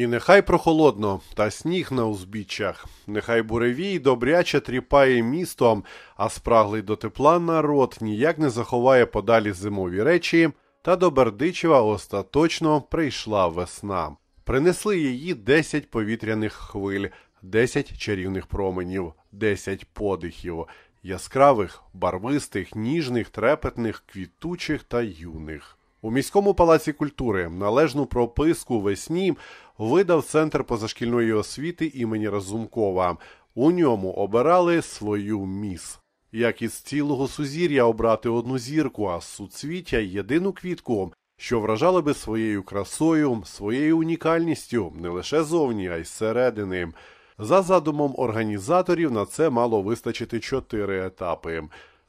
І нехай прохолодно, та сніг на узбіччях, нехай буревій добряче тріпає містом, а спраглий до тепла народ ніяк не заховає подалі зимові речі, та до Бердичева остаточно прийшла весна. Принесли її десять повітряних хвиль, десять чарівних променів, десять подихів, яскравих, барвистих, ніжних, трепетних, квітучих та юних. У міському палаці культури належну прописку весні видав Центр позашкільної освіти імені Разумкова. У ньому обирали свою міс. Як із цілого сузір'я обрати одну зірку, а з суцвіття єдину квітку, що вражала би своєю красою, своєю унікальністю не лише зовні, а й зсередини. За задумом організаторів на це мало вистачити чотири етапи.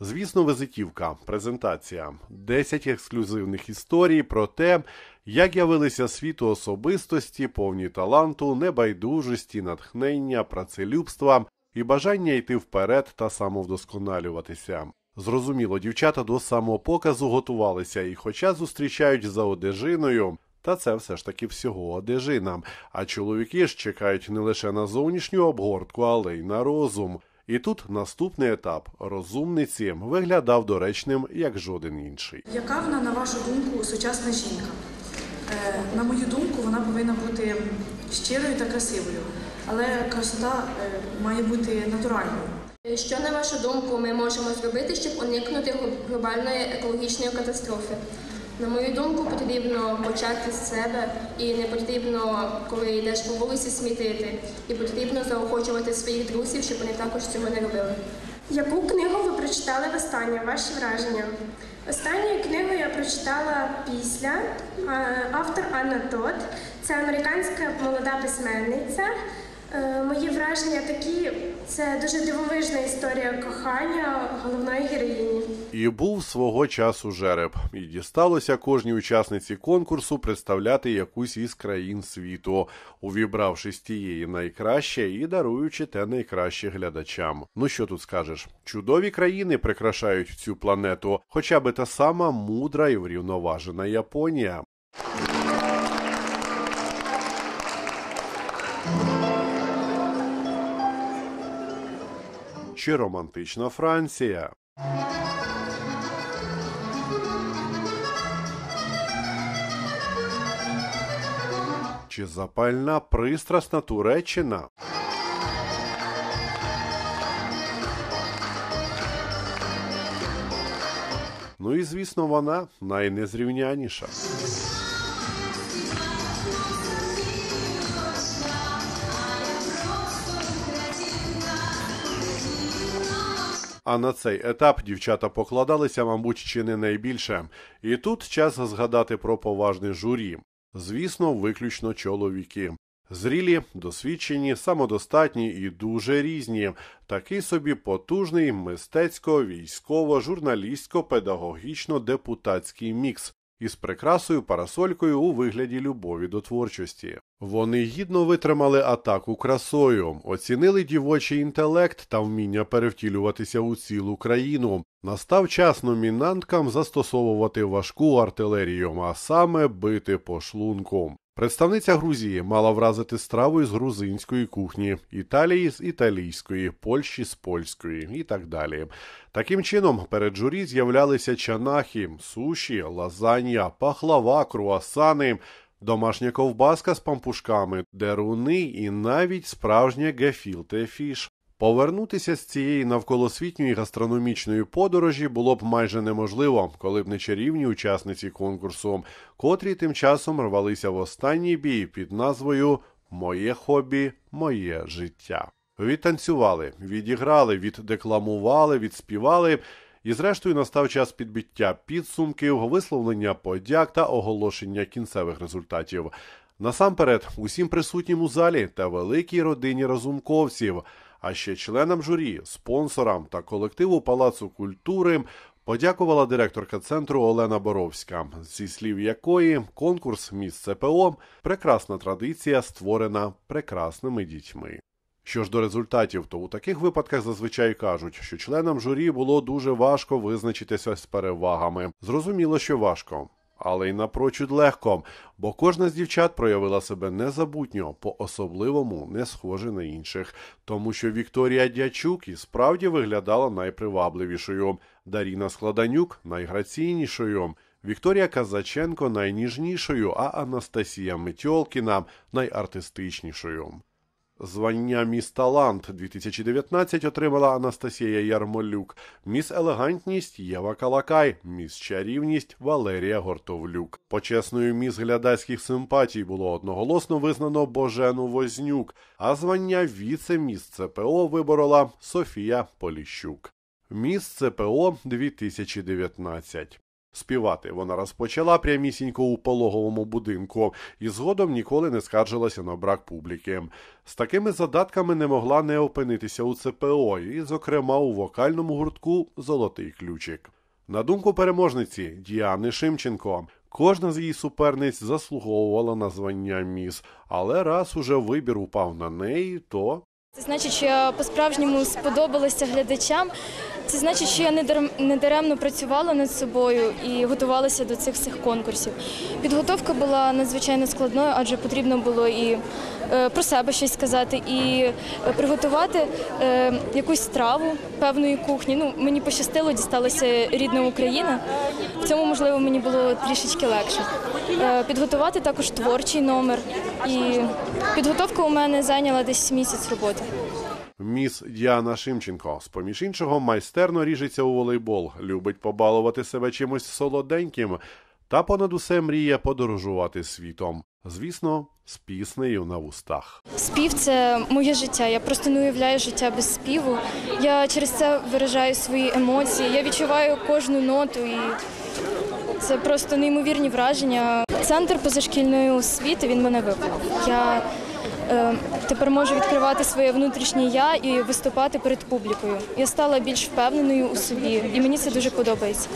Звісно, визитівка, презентація, 10 ексклюзивних історій про те, як явилися світу особистості, повні таланту, небайдужості, натхнення, працелюбства і бажання йти вперед та самовдосконалюватися. Зрозуміло, дівчата до самого показу готувалися і, хоча зустрічають за одежиною, та це все ж таки всього одежина. А чоловіки ж чекають не лише на зовнішню обгортку, але й на розум. І тут наступний етап розумниці виглядав доречним як жоден інший. Яка вона, на вашу думку, сучасна жінка? Е, на мою думку, вона повинна бути щирою та красивою, але красота е, має бути натуральною. Що, на вашу думку, ми можемо зробити, щоб уникнути глобальної екологічної катастрофи? На мою думку, потрібно почати з себе і не потрібно, коли йдеш по вулиці, смітити. І потрібно заохочувати своїх друзів, щоб вони також цього не робили. Яку книгу ви прочитали в останнє? Ваші враження? Останньою книгу я прочитала після автор Анна Тот. Це американська молода письменниця. Е, мої враження такі, це дуже дивовижна історія кохання головної героїні. І був свого часу жереб, і дісталося кожній учасниці конкурсу представляти якусь із країн світу, увібравши з тієї найкраще і даруючи те найкраще глядачам. Ну що тут скажеш? Чудові країни прикрашають цю планету, хоча би та сама мудра і врівноважена Японія. Чи романтична Франція. Чи запальна пристрасна Туреччина? Ну і звісно, вона найнезрівняніша. А на цей етап дівчата покладалися, мабуть, чи не найбільше. І тут час згадати про поважне журі. Звісно, виключно чоловіки. Зрілі, досвідчені, самодостатні і дуже різні. Такий собі потужний мистецько, військово, журналістсько, педагогічно депутатський мікс, із прикрасою парасолькою у вигляді любові до творчості. Вони гідно витримали атаку красою, оцінили дівочий інтелект та вміння перевтілюватися у цілу країну. Настав час номінанткам застосовувати важку артилерію, а саме бити по шлунку. Представниця Грузії мала вразити страву з грузинської кухні, Італії з італійської, Польщі з польської і так далі. Таким чином, перед журі з'являлися чанахи, суші, лазанья, пахлава, круасани, домашня ковбаска з пампушками, деруни і навіть справжнє гефілте фіш. Повернутися з цієї навколосвітньої гастрономічної подорожі було б майже неможливо, коли б не чарівні учасниці конкурсу, котрі тим часом рвалися в останній бій під назвою Моє хобі, моє життя. Відтанцювали, відіграли, віддекламували, відспівали. І, зрештою, настав час підбиття підсумків, висловлення подяк та оголошення кінцевих результатів. Насамперед, усім присутнім у залі та великій родині розумковців а ще членам журі, спонсорам та колективу Палацу культури. Подякувала директорка центру Олена Боровська, зі слів якої конкурс міс ЦПО прекрасна традиція, створена прекрасними дітьми. Що ж до результатів, то у таких випадках зазвичай кажуть, що членам журі було дуже важко визначитися з перевагами. Зрозуміло, що важко. Але й напрочуд легко, бо кожна з дівчат проявила себе незабутньо, по-особливому не схоже на інших, тому що Вікторія Дячук і справді виглядала найпривабливішою, Даріна Складанюк найграційнішою. Вікторія Казаченко найніжнішою, а Анастасія Метьолкіна найартистичнішою. Звання Міс Талант 2019 отримала Анастасія Ярмолюк, Міс Елегантність Єва Калакай, Міс Чарівність Валерія Гортовлюк. Почесною міс глядацьких симпатій було одноголосно визнано Божену Вознюк, а звання віце-міс ЦПО виборола Софія Поліщук. Міс ЦПО 2019 Співати вона розпочала прямісінько у пологовому будинку і згодом ніколи не скаржилася на брак публіки. З такими задатками не могла не опинитися у ЦПО, і, зокрема, у вокальному гуртку Золотий ключик. На думку переможниці Діани Шимченко, кожна з її суперниць заслуговувала на звання міс, але раз уже вибір упав на неї, то Це значить, що я по-справжньому сподобалася глядачам. Це значить, що я не дарем- не даремно працювала над собою і готувалася до цих всіх конкурсів. Підготовка була надзвичайно складною, адже потрібно було і е, про себе щось сказати, і е, приготувати е, якусь страву певної кухні. Ну, мені пощастило, дісталася рідна Україна. В цьому, можливо, мені було трішечки легше. Підготувати також творчий номер. І підготовка у мене зайняла десь місяць роботи. Міс Діана Шимченко, з поміж іншого, майстерно ріжеться у волейбол, любить побалувати себе чимось солоденьким та понад усе мріє подорожувати світом. Звісно, з піснею на вустах. Спів це моє життя. Я просто не уявляю життя без співу. Я через це виражаю свої емоції. Я відчуваю кожну ноту і це просто неймовірні враження. Центр позашкільної освіти він мене виховав. Я тепер можу відкривати своє внутрішнє я і виступати перед публікою. Я стала більш впевненою у собі, і мені це дуже подобається.